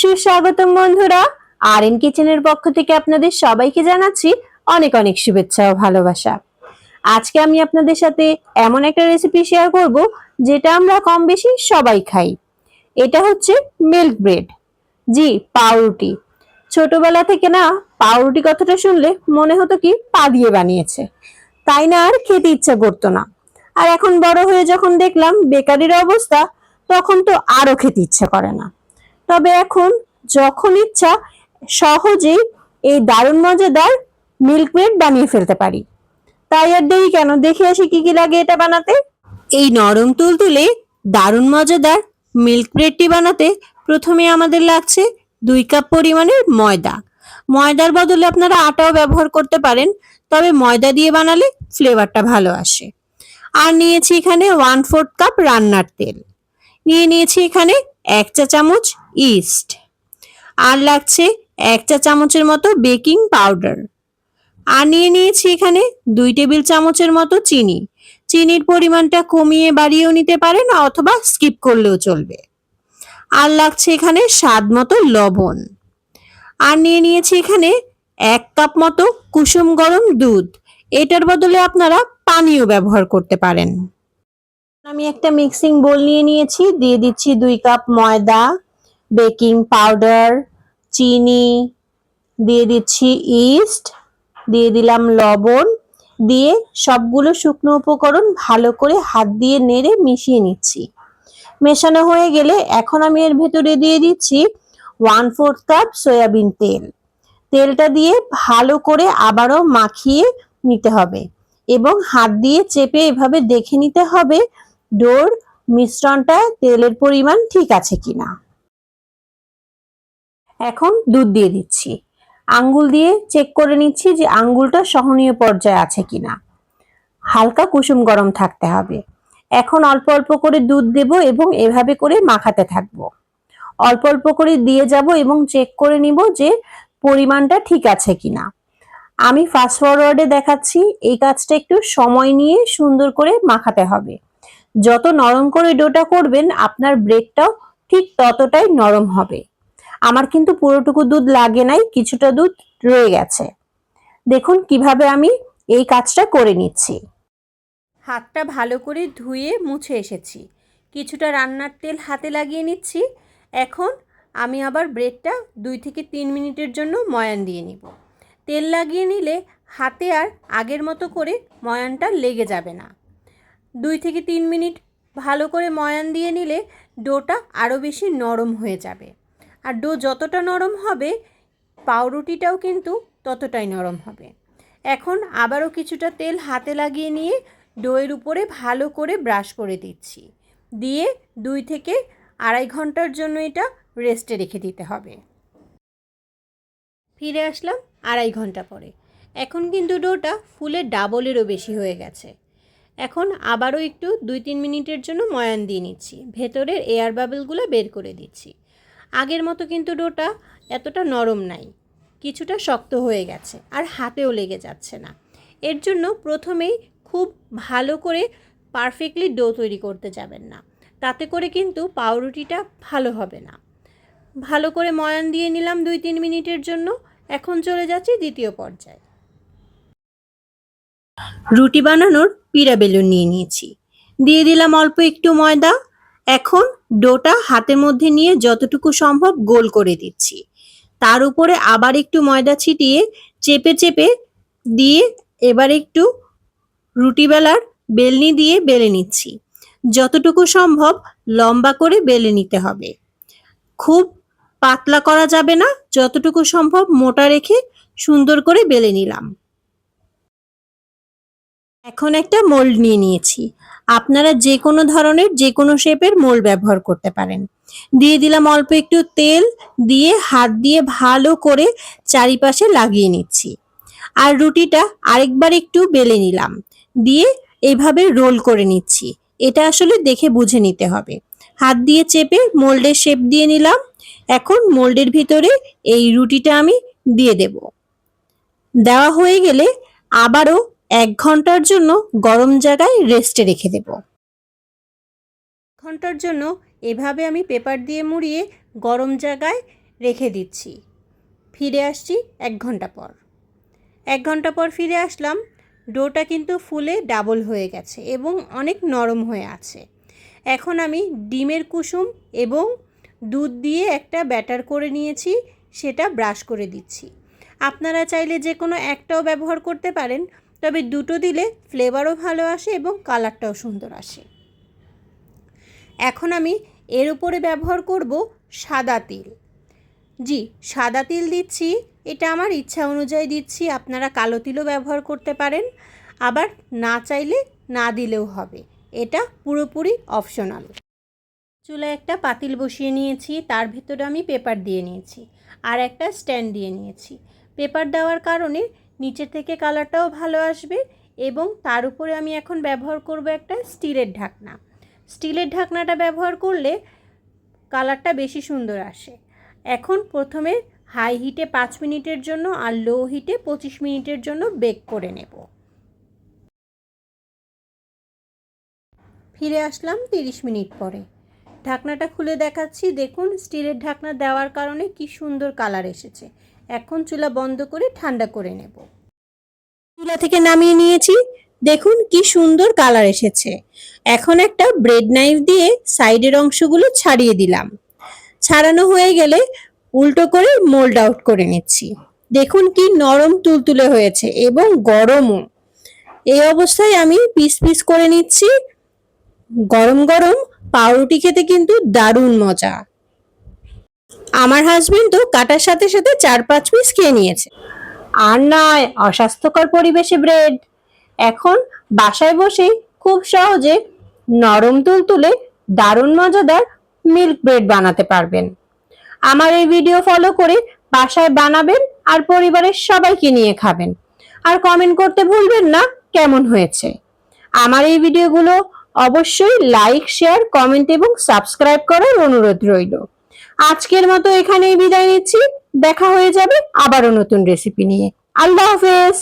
সুস্বাগতম বন্ধুরা। আর এন কিচেনের পক্ষ থেকে আপনাদের সবাইকে জানাচ্ছি অনেক অনেক শুভেচ্ছা ও ভালোবাসা। আজকে আমি আপনাদের সাথে এমন একটা রেসিপি শেয়ার করব, যেটা আমরা কম বেশি সবাই খাই। এটা হচ্ছে মিল্ক ব্রেড জি, পাউরুটি। ছোটবেলা থেকে না, পাউরুটি কথাটা শুনলে মনে হতো কি, পা দিয়ে বানিয়েছে। তাই না, আর খেতে ইচ্ছা করতো না। আর এখন বড় হয়ে যখন দেখলাম বেকারির অবস্থা, তখন তো আরও খেতে ইচ্ছা করে না। তবে এখন যখন ইচ্ছা সহজেই এই দারুণ মজাদার মিল্ক ব্রেড বানিয়ে ফেলতে পারি। তাই আর দেরি কেন? দেখে আসি কি কি লাগে এটা বানাতে। এই নরম তুলতুলে দারুণ মজাদার মিল্ক ব্রেডটি বানাতে প্রথমে আমাদের লাগছে দুই কাপ পরিমাণের ময়দা। ময়দার বদলে আপনারা আটাও ব্যবহার করতে পারেন, তবে ময়দা দিয়ে বানালে ফ্লেভারটা ভালো আসে। আর নিয়েছি এখানে ওয়ান ফোর্থ কাপ রান্নার তেল। নিয়ে নিয়েছি এখানে এক চা চামচ ইস্ট আর লাগছে এক চা চামচের মতো বেকিং পাউডার আর নিয়ে নিয়েছি এখানে দুই টেবিল চামচের মতো চিনি। চিনির পরিমাণটা কমিয়ে বাড়িয়েও নিতে পারেন অথবা স্কিপ করলেও চলবে। আর লাগছে এখানে স্বাদ মতো লবণ। আর নিয়ে নিয়েছি এখানে এক কাপ মতো কুসুম গরম দুধ। এটার বদলে আপনারা পানিও ব্যবহার করতে পারেন। আমি একটা মিক্সিং বোল নিয়ে নিয়েছি। দিয়ে দিচ্ছি দুই কাপ ময়দা বেকিং পাউডার চিনি, দিয়ে দিচ্ছি ইস্ট দিয়ে দিলাম লবণ। দিয়ে সবগুলো শুকনো উপকরণ ভালো করে হাত দিয়ে নেড়ে মিশিয়ে নিচ্ছি। মেশানো হয়ে গেলে এখন আমি এর ভেতরে দিয়ে দিচ্ছি ওয়ান ফোর্থ কাপ সয়াবিন তেল। তেলটা দিয়ে ভালো করে আবারও মাখিয়ে নিতে হবে এবং হাত দিয়ে চেপে এভাবে দেখে নিতে হবে ডোর মিশ্রণটা তেলের পরিমাণ ঠিক আছে কিনা? এখন দুধ দিয়ে দিচ্ছি। আঙ্গুল দিয়ে চেক করে নিচ্ছি যে আঙ্গুলটা সহনীয় পর্যায়ে আছে কিনা। হালকা কুসুম গরম থাকতে হবে। এখন অল্প অল্প করে দুধ দেব এবং এভাবে করে মাখাতে থাকব। অল্প অল্প করে দিয়ে যাব এবং চেক করে নিব যে পরিমাণটা ঠিক আছে কিনা। আমি ফাস্ট ফরওয়ার্ডে দেখাচ্ছি, এই কাজটা একটু সময় নিয়ে সুন্দর করে মাখাতে হবে। যত নরম করে ডোটা করবেন, আপনার ব্রেডটাও ঠিক ততটাই নরম হবে। আমার কিন্তু পুরোটুকু দুধ লাগে নাই, কিছুটা দুধ রয়ে গেছে। দেখুন কীভাবে আমি এই কাজটা করে নিচ্ছি। হাতটা ভালো করে ধুয়ে মুছে এসেছি। কিছুটা রান্নার তেল হাতে লাগিয়ে নিচ্ছি। এখন আমি আবার ব্রেডটা দুই থেকে তিন মিনিটের জন্য ময়ান দিয়ে নিব। তেল লাগিয়ে নিলে হাতে আর আগের মতো করে ময়ানটা লেগে যাবে না। দুই থেকে তিন মিনিট ভালো করে ময়ান দিয়ে নিলে ডোটা আরও বেশি নরম হয়ে যাবে। আর ডো যতটা নরম হবে, পাউরুটিটাও কিন্তু ততটাই নরম হবে। এখন আবারও কিছুটা তেল হাতে লাগিয়ে নিয়ে ডোয়ের উপরে ভালো করে ব্রাশ করে দিচ্ছি। দিয়ে দুই থেকে আড়াই ঘণ্টার জন্য এটা রেস্টে রেখে দিতে হবে। ফিরে আসলাম আড়াই ঘণ্টা পরে। এখন কিন্তু ডোটা ফুলে ডাবলেরও বেশি হয়ে গেছে। এখন আবারও একটু দুই তিন মিনিটের জন্য ময়ান দিয়ে নিচ্ছি। ভেতরের এয়ার বাবলগুলো বের করে দিচ্ছি। আগের মতো কিন্তু ডোটা এতটা নরম নাই, কিছুটা শক্ত হয়ে গেছে আর হাতেও লেগে যাচ্ছে না। এর জন্য প্রথমেই খুব ভালো করে পারফেক্টলি ডো তৈরি করতে যাবেন না, তাতে করে কিন্তু পাউরুটিটা ভালো হবে না। ভালো করে ময়ান দিয়ে নিলাম দুই তিন মিনিটের জন্য, এখন চলে যাচ্ছি দ্বিতীয় পর্যায়ে। রুটি বানানোর পিড়া বেলুন নিয়ে নিয়েছি। দিয়ে দিলাম অল্প একটু ময়দা। এখন ডোটা হাতের মধ্যে নিয়ে যতটুকু সম্ভব গোল করে দিচ্ছি। তার উপরে আবার একটু ময়দা ছিটিয়ে চেপে চেপে দিয়ে এবার একটু রুটি বেলার বেলনি দিয়ে বেলে নিচ্ছি। যতটুকু সম্ভব লম্বা করে বেলে নিতে হবে। খুব পাতলা করা যাবে না। যতটুকু সম্ভব মোটা রেখে সুন্দর করে বেলে নিলাম। এখন একটা মোল্ড নিয়ে নিয়েছি। আপনারা যে কোনো ধরনের যে কোনো শেপের মোল্ড ব্যবহার করতে পারেন। দিয়ে দিলাম অল্প একটু তেল, দিয়ে হাত দিয়ে ভালো করে চারিপাশে লাগিয়ে নিচ্ছি। আর রুটিটা আরেকবার একটু বেলে নিলাম। দিয়ে এইভাবে রোল করে নিচ্ছি। এটা আসলে দেখে বুঝে নিতে হবে। হাত দিয়ে চেপে মোল্ডের শেপ দিয়ে নিলাম। এখন মোল্ডের ভিতরে এই রুটিটা আমি দিয়ে দেব। দেওয়া হয়ে গেলে আবারও এক ঘণ্টার জন্য গরম জায়গায় রেস্টে রেখে দেব। ঘণ্টার জন্য এভাবে আমি পেপার দিয়ে মুড়িয়ে গরম জায়গায় রেখে দিচ্ছি। ফিরে আসছি এক ঘণ্টা পর। এক ঘণ্টা পর ফিরে আসলাম, ডোটা কিন্তু ফুলে ডাবল হয়ে গেছে এবং অনেক নরম হয়ে আছে। এখন আমি ডিমের কুসুম এবং দুধ দিয়ে একটা ব্যাটার করে নিয়েছি, সেটা ব্রাশ করে দিচ্ছি। আপনারা চাইলে যে কোনো একটাও ব্যবহার করতে পারেন তবে দুটো দিলে ফ্লেভারও ভালো আসে এবং কালারটাও সুন্দর আসে। এখন আমি এর উপরে ব্যবহার করব সাদা তিল। জি, সাদা তিল দিচ্ছি, এটা আমার ইচ্ছা অনুযায়ী দিচ্ছি, আপনারা কালো তিলও ব্যবহার করতে পারেন। আবার না চাইলে না দিলেও হবে, এটা পুরোপুরি অপশনাল চুলায় একটা পাতিল বসিয়ে নিয়েছি, তার ভিতরে আমি পেপার দিয়ে নিয়েছি, আর একটা স্ট্যান্ড দিয়ে নিয়েছি। পেপার দেওয়ার কারণে নিচের থেকে কালারটাও ভালো আসবে এবং তার উপরে আমি এখন ব্যবহার করব একটা স্টিলের ঢাকনা। স্টিলের ঢাকনাটা ব্যবহার করলে কালারটা বেশি সুন্দর আসে। এখন প্রথমে হাই হিটে পাঁচ মিনিটের জন্য আর লো হিটে পঁচিশ মিনিটের জন্য বেক করে নেব। ফিরে আসলাম তিরিশ মিনিট পরে। ঢাকনাটা খুলে দেখাচ্ছি। দেখুন, স্টিলের ঢাকনা দেওয়ার কারণে কি সুন্দর কালার এসেছে। এখন চুলা বন্ধ করে ঠান্ডা করে নেব। চুলা থেকে নামিয়ে নিয়েছি। দেখুন কি সুন্দর কালার এসেছে। এখন একটা ব্রেড নাইফ দিয়ে সাইডের অংশগুলো ছাড়িয়ে দিলাম। ছাড়ানো হয়ে গেলে উল্টো করে মোল্ড আউট করে নিচ্ছি। দেখুন কি নরম তুলতুলে হয়েছে এবং গরমও। এই অবস্থায় আমি পিস পিস করে নিচ্ছি। গরম গরম পাউরুটি খেতে কিন্তু দারুণ মজা। আমার হাজবেন্ড তো কাটার সাথে সাথে চার পাঁচ পিস খেয়ে নিয়েছে। আর নয়, অস্বাস্থ্যকর পরিবেশে ব্রেড এখন বাসায় বসেই খুব সহজে নরম তুলতুলে দারুণ মজাদার মিল্ক ব্রেড বানাতে পারবেন। আমার এই ভিডিও ফলো করে বাসায় বানাবেন আর পরিবারের সবাইকে নিয়ে খাবেন। আর কমেন্ট করতে ভুলবেন না কেমন হয়েছে। আমার এই ভিডিওগুলো অবশ্যই লাইক শেয়ার কমেন্ট এবং সাবস্ক্রাইব করার অনুরোধ রইল। আজকের মতো এখানেই বিদায় নিচ্ছি। দেখা হয়ে যাবে আবারও নতুন রেসিপি নিয়ে। আল্লাহ হাফেজ।